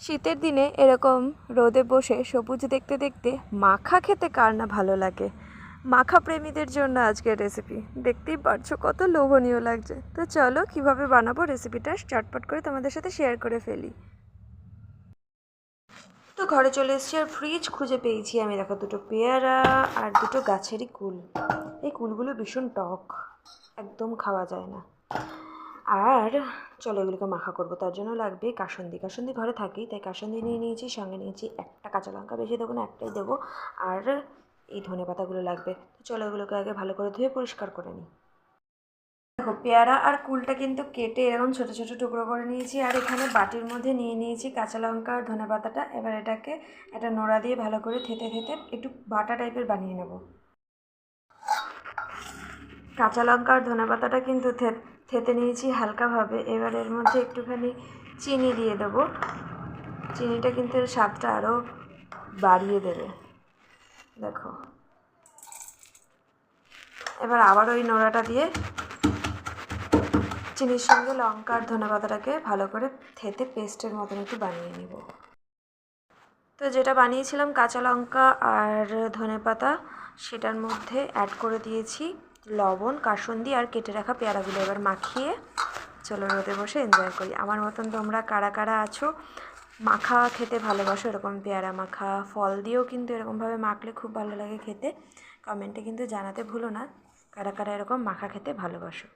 শীতের দিনে এরকম রোদে বসে সবুজ দেখতে দেখতে মাখা খেতে কার না ভালো লাগে? মাখা প্রেমীদের জন্য আজকের রেসিপি দেখতেই পারছ কত লোভনীয় লাগছে। তো চলো কীভাবে বানাবো রেসিপিটা চটপট করে তোমাদের সাথে শেয়ার করে ফেলি। তো ঘরে চলে এসেছি আর ফ্রিজ খুঁজে পেয়েছি আমি। দেখো, দুটো পেয়ারা আর দুটো গাছেরই কুল। এই কুলগুলো ভীষণ টক। একদম খাওয়া যায় না। আর চলো এগুলোকে মাখা করব, তার জন্য লাগবে কাসন্দি। কাসন্দি ঘরে থাকি তাই কাসন্দি নিয়ে নিয়েছি, সঙ্গে নিয়েছি একটা কাঁচা লঙ্কা বেশি দেবো না, একটাই দেবো। আর এই ধনে পাতাগুলো লাগবে, তো চলো এগুলোকে আগে ভালো করে ধুয়ে পরিষ্কার করে নিই। দেখো, পেয়ারা আর কুলটা কিন্তু কেটে এরকম ছোটো ছোটো টুকরো করে নিয়েছি, আর এখানে বাটির মধ্যে নিয়ে নিয়েছি কাঁচা লঙ্কা আর ধনে পাতাটা। এবার এটাকে একটা নোড়া দিয়ে ভালো করে থেতে থেতে একটু বাটা টাইপের বানিয়ে নেব। কাঁচা লঙ্কা আর ধনে পাতাটা কিন্তু থেতে নিয়েছি হালকাভাবে। এবার এর মধ্যে একটুখানি চিনি দিয়ে দেবো। চিনিটা কিন্তু এর স্বাদটা আরও বাড়িয়ে দেবে। দেখো। এবার আবার ওই নোড়াটা দিয়ে চিনির সঙ্গে লঙ্কা আর ধনে পাতাটাকে ভালো করে থেতে পেস্টের মতন একটু বানিয়ে নিব। তো যেটা বানিয়েছিলাম কাঁচা লঙ্কা আর ধনে পাতা সেটার মধ্যে অ্যাড করে দিয়েছি। লবণ, কাসুন্দি আর কেটে রাখা পেয়ারাগুলো এবার মাখিয়ে চলো রোদে বসে এনজয় করি। আমার মতন তোমরা কারা কারা আছো, মাখা খেতে ভালোবাসো, এরকম পেয়ারা মাখা, ফল দিয়েও কিন্তু এরকমভাবে মাখলে খুব ভালো লাগে খেতে কমেন্টে কিন্তু জানাতে ভুলো না। কারা কারা এরকম মাখা খেতে ভালোবাসো।